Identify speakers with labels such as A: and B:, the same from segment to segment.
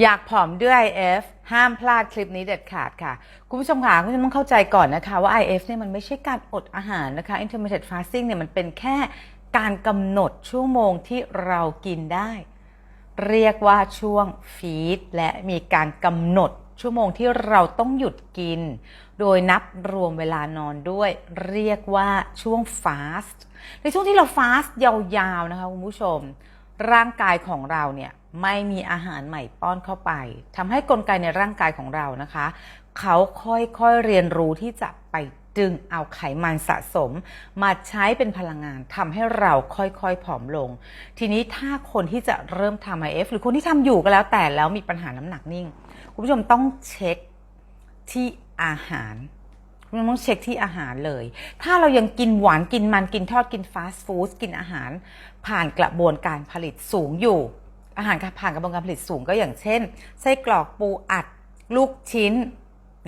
A: อยากผอมด้วย IF ห้ามพลาดคลิปนี้เด็ดขาดค่ะ คุณผู้ชมค่ะคุณผู้ชมต้องเข้าใจก่อนนะคะว่า IF เนี่ยมันไม่ใช่การอดอาหารนะคะ intermittent fasting เนี่ยมันเป็นแค่การกำหนดชั่วโมงที่เรากินได้ เรียกว่าช่วงฟีดและมีการกำหนดชั่วโมงที่เราต้องหยุดกิน โดยนับรวมเวลานอนด้วย เรียกว่าช่วงฟาสต์ในช่วงที่เราฟาสต์ยาวๆนะคะคุณผู้ชม ร่างกายของเราเนี่ย ไม่มีอาหารใหม่ป้อนเข้าไปทำให้กลไกในร่างกายของเรานะคะ เขาค่อยๆเรียนรู้ที่จะไปดึงเอาไขมันสะสม มาใช้เป็นพลังงานทำให้เราค่อยๆผอมลง ทีนี้ถ้าคนที่จะเริ่มทำ IF หรือคนที่ทำอยู่ก็แล้วแต่แล้วมีปัญหาน้ำหนักนิ่ง คุณผู้ชมต้องเช็คที่อาหารคุณผู้ชมต้องเช็คที่อาหารเลย ถ้าเรายังกินหวานกินมันกินทอดกินฟาสต์ฟู้ดกินอาหาร ผ่านกระบวนการผลิตสูงอยู่ อาหารผ่านกระบวนการผลิตสูงก็อย่างเช่นไส้กรอกปูอัดลูกชิ้น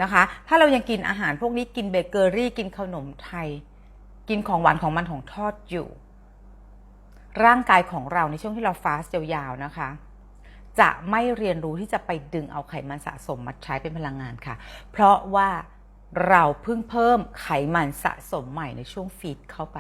A: นะคะ ถ้าเรายังกินอาหารพวกนี้กินเบเกอรี่ กินขนมไทย กินของหวานของมันของทอดอยู่ ร่างกายของเราในช่วงที่เราฟาสต์ยาวๆนะคะ จะไม่เรียนรู้ที่จะไปดึงเอาไขมันสะสมมาใช้เป็นพลังงานค่ะ เพราะว่าเราเพิ่งเพิ่มไขมันสะสมใหม่ในช่วงฟีดเข้าไป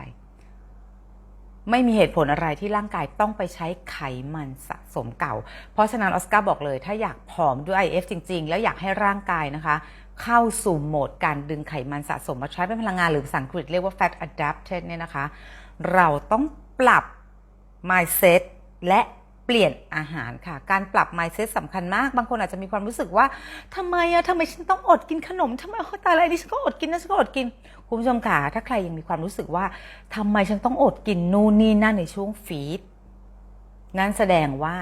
A: ไม่มีเหตุผลอะไรที่ร่างกายต้องไปใช้ไขมันสะสมเก่า เพราะฉะนั้นออสการ์บอกเลย ถ้าอยากผอมด้วย IF จริง ๆ แล้วอยากให้ร่างกายนะคะ เข้าสู่โหมดการดึงไขมันสะสมมาใช้เป็นพลังงานหรือภาษาอังกฤษเรียกว่า fat adapted เนี่ยนะคะ เราต้องปรับ mindset และ เปลี่ยนอาหารค่ะ การปรับ mindset สำคัญมาก บางคนอาจจะมีความรู้สึกว่าทำไมอะทำไมฉันต้องอดกินขนมทำไมอ้ตายแล้วดิฉันก็อดกินนะฉันก็อดกิน คุณผู้ชมค่ะถ้าใครยังมีความรู้สึกว่าทำไมฉันต้องอดกินนู่นนี่นั่นในช่วงฟีดนั่นแสดงว่า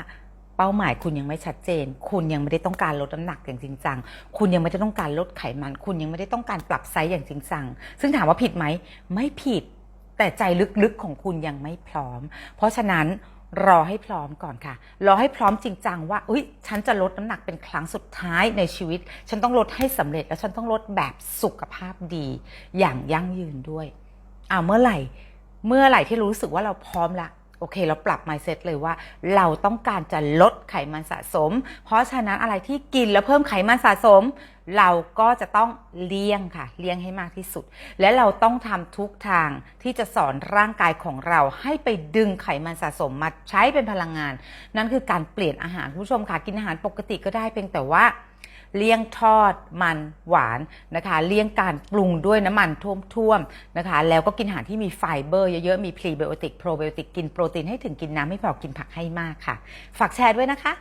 A: เป้าหมายคุณยังไม่ชัดเจน คุณยังไม่ได้ต้องการลดน้ำหนักอย่างจริงจัง คุณยังไม่ได้ต้องการลดไขมัน คุณยังไม่ได้ต้องการปรับไซส์อย่างจริงจัง ซึ่งถามว่าผิดไหม ไม่ผิด แต่ใจลึกๆของคุณยังไม่พร้อม เพราะฉะนั้น รอให้พร้อมก่อนค่ะ รอให้พร้อมจริงจังว่าอุ้ยฉันจะลดน้ำหนักเป็นครั้งสุดท้ายในชีวิต ฉันต้องลดให้สำเร็จ และฉันต้องลดแบบสุขภาพดี อย่างยั่งยืนด้วยอ่าเมื่อไหร่ เมื่อไหร่ที่รู้สึกว่าเราพร้อมละ โอเค เราปรับ mindset เลยว่า เราต้องการจะลดไขมันสะสม เพราะฉะนั้นอะไรที่กินแล้วเพิ่มไขมันสะสม เราก็จะต้องเลี่ยงค่ะ เลี่ยงให้มากที่สุด และเราต้องทำทุกทางที่จะสอนร่างกายของเรา ให้ไปดึงไขมันสะสมมาใช้เป็นพลังงาน นั่นคือการเปลี่ยนอาหารคุณผู้ชมค่ะ กินอาหารปกติก็ได้เพียงแต่ว่า เลี่ยงทอดมันหวานนะคะ เลี่ยงการปรุงด้วยน้ำมันท่วมๆนะคะ แล้วก็กินอาหารที่มีไฟเบอร์เยอะๆ มีพรีไบโอติกโปรไบโอติกกินโปรตีนให้ถึงกินน้ำไม่พอกินผักให้มากค่ะ ฝากแชร์ด้วยนะคะ